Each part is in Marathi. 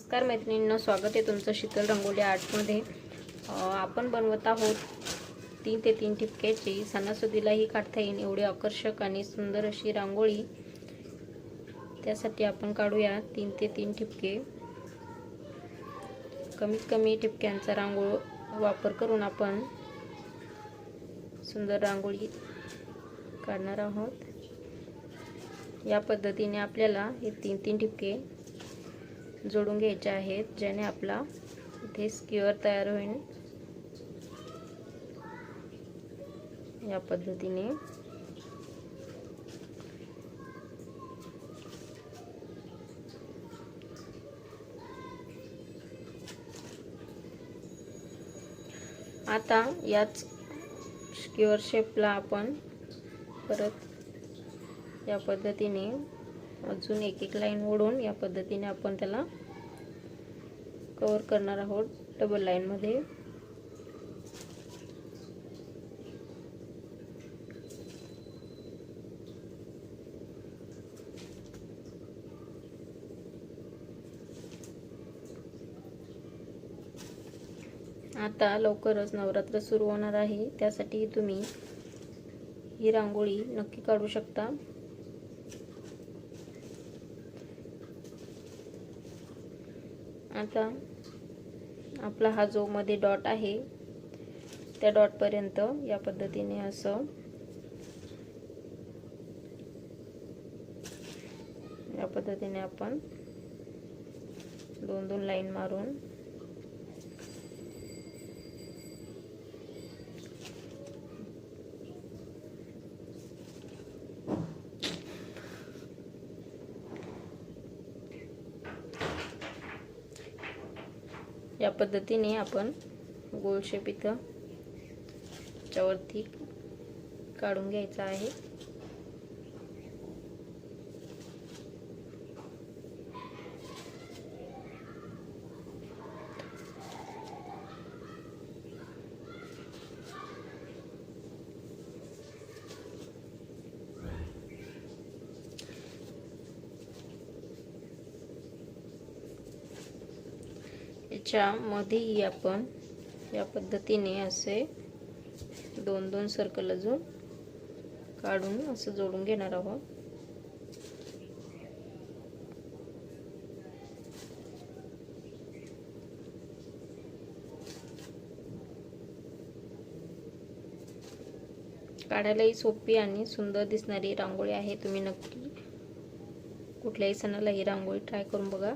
नमस्कार मैत्रिणींना स्वागत आहे तुमचं शीतल रंगोली आर्टमध्ये. आपण बनवत आहोत तीन ते तीन ठिपक्याची सणासुदीलाही काढता येईल. एवढी आकर्षक आणि सुंदर अशी रांगोळी. त्यासाठी आपण काढूया तीन ते तीन ठिपके. कमीत कमी ठिपक्यांचा रांगोळ वापर करून आपण सुंदर रांगोळी काढणार आहोत. या पद्धतीने आपल्याला हे तीन तीन ठिपके जोडून घ्यायचे आहेत ज्याने आपला इथे स्क्युअर तयार होईल. या पद्धतीने. आता याच स्क्युअर शेपला आपण परत या पद्धतीने अजून एक एक लाईन ओढून या पद्धतीने आपण त्याला कवर करणार आहोत डबल लाईनमध्ये आता लवकरच नवरात्र सुरू होणार आहे. त्यासाठी तुम्ही ही रांगोळी नक्की काढू शकता. आता आपला हा जो मध्ये डॉट आहे त्या डॉटपर्यंत या पद्धतीने असं या पद्धतीने आपण दोन दोन लाईन मारून या पद्धतीने आपण गोल शेप इथं त्याच्यावरती काढून घ्यायचा आहे. याच्यामध्येही आपण या पद्धतीने असे दोन दोन सर्कल अजून काढून असं जोडून घेणार आहोत. काढायलाही सोपी आणि सुंदर दिसणारी रांगोळी आहे तुम्ही नक्की कुठल्याही सणाला ही रांगोळी ट्राय करून बघा.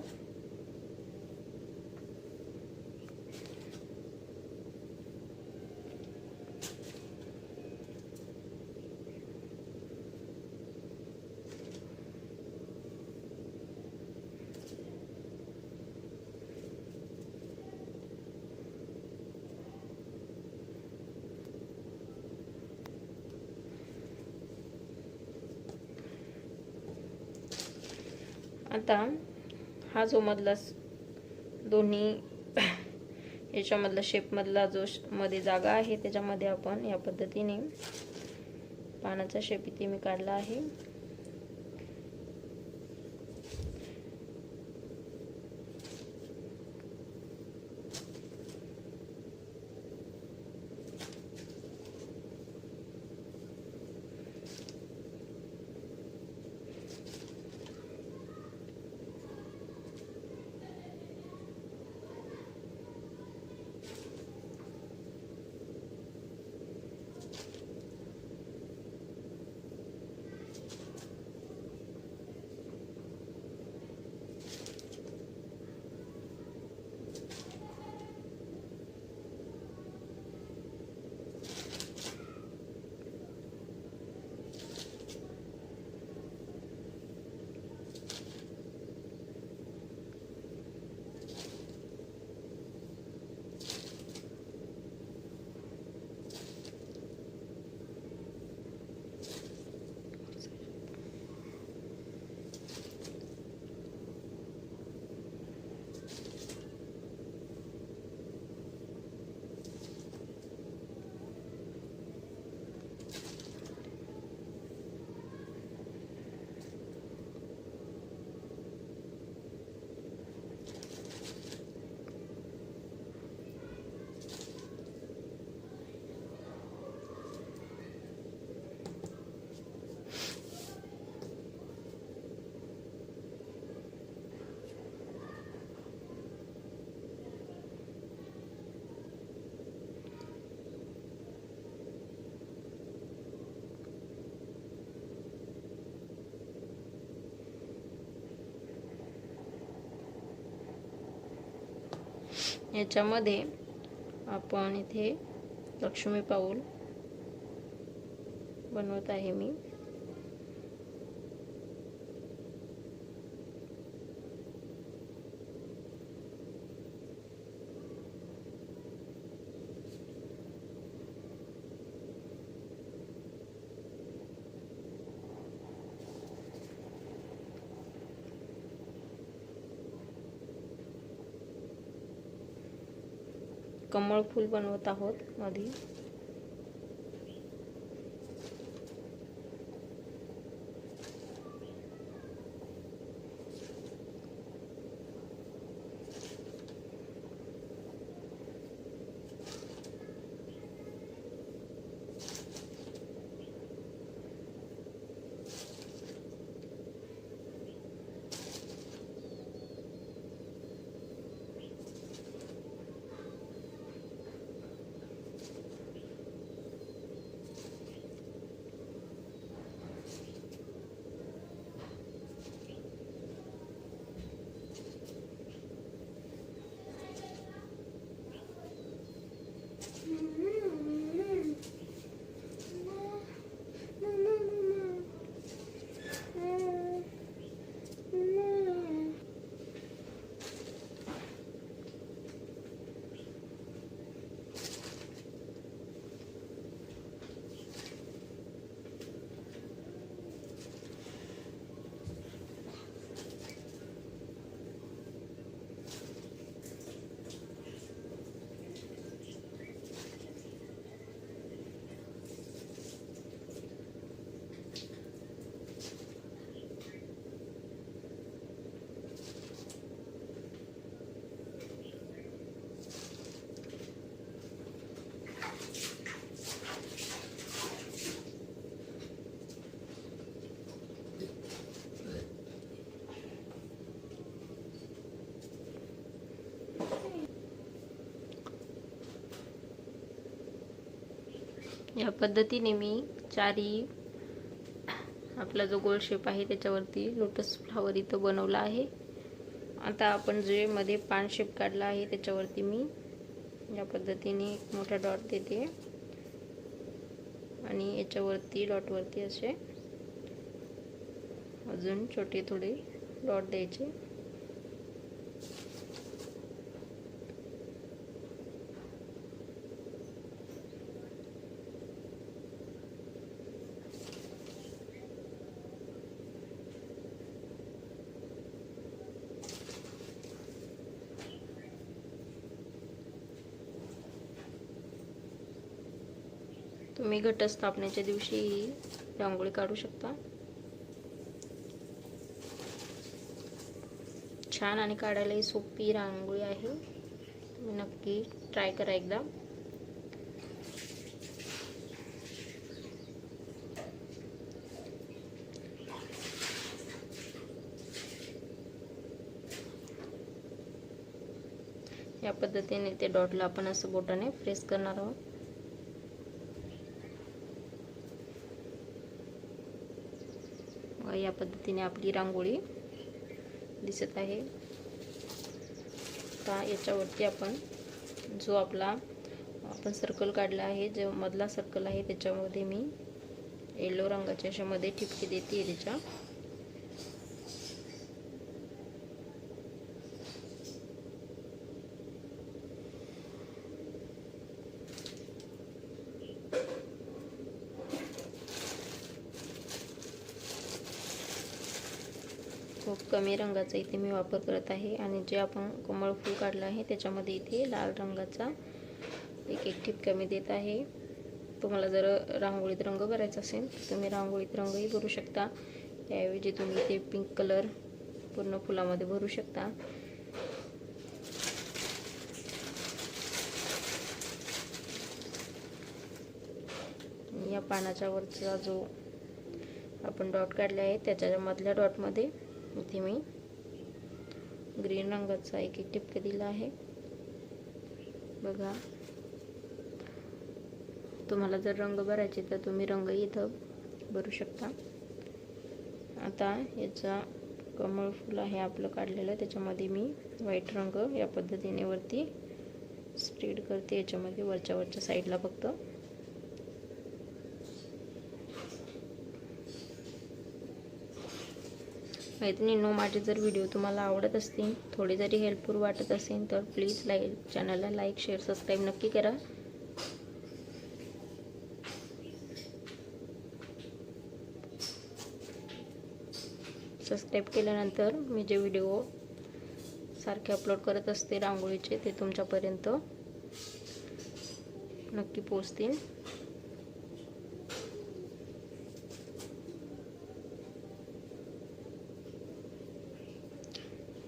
आता हा जो मधला दोन्ही याच्यामधला शेपमधला जो श- मध्ये जागा आहे त्याच्यामध्ये आपण या पद्धतीने पानाचा शेप इथे मी काढला आहे. याच्यामध्ये आपण इथे लक्ष्मी पाऊल बनवत आहे मी. कमळ फूल बनवत आहोत मध्ये या पद्धतीने मी चारी आपला जो गोल शेप आहे त्याच्यावरती लोटस फ्लावर इथं बनवला आहे. आता आपण जे मध्ये पान शेप काढला आहे त्याच्यावरती मी या पद्धतीने एक मोठा डॉट देते. आणि याच्यावरती डॉटवरती असे अजून छोटे थोडे डॉट द्यायचे. तुम्ही घटस्थापनेच्या दिवशी रांगोळी काढू शकता. छान आणि काढायलाही सोपी रांगोळी आहे. तुम्ही नक्की ट्राय करा एकदा. या पद्धतीने ते डॉटला आपण असं बोटाने प्रेस करणार आहोत. या पद्धतीने आपली रांगोळी दिसत आहे. आता याच्यावरती आपण जो आपला आपण सर्कल काढला आहे जो मधला सर्कल आहे त्याच्यामध्ये मी येलो रंगाच्या अशामध्ये ठिपके देते त्याच्या. खूप कमी रंगाचा इथे मी वापर करत आहे आणि जे आपण कमळ फूल काढलं आहे त्याच्यामध्ये इथे लाल रंगाचा एक एक टिपका कमी देत आहे. तुम्हाला जर रांगोळीत रंग भरायचा असेल तर तुम्ही रांगोळीत रंगही भरू शकता. त्याऐवजी तुम्ही इथे पिंक कलर पूर्ण फुलामध्ये भरू शकता. या पानाच्या वरचा जो आपण डॉट काढले आहे त्याच्या मधल्या डॉटमध्ये इथे मी. ग्रीन रंगाचा एक एक टिपके दिला आहे. बघा. तुम्हाला जर रंग भरायचे तर तुम्ही रंग इथं भरू शकता. आता याचा कमळ फूल आहे आपलं काढलेलं. त्याच्यामध्ये मी व्हाईट रंग या पद्धतीने वरती स्प्रेड करते. याच्यामध्ये वरच्या वरच्या साईडला फक्त. मैत्रिणींनो माझे जर व्हिडिओ तुम्हाला आवडत असतील थोडी जरी हेल्पफुल वाटत असेल तर प्लीज लाईक चॅनलला लाईक शेअर सबस्क्राईब नक्की करा. सबस्क्राईब केल्यानंतर मी जे व्हिडिओ सारखे अपलोड करत असते रांगोळीचे ते तुमच्यापर्यंत नक्की पोचतील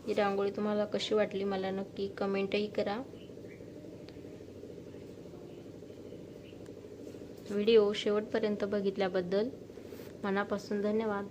ही रांगोळी तुम्हाला कशी वाटली मला नक्की कमेंटही करा. व्हिडिओ शेवटपर्यंत बघितल्याबद्दल मनापासून धन्यवाद.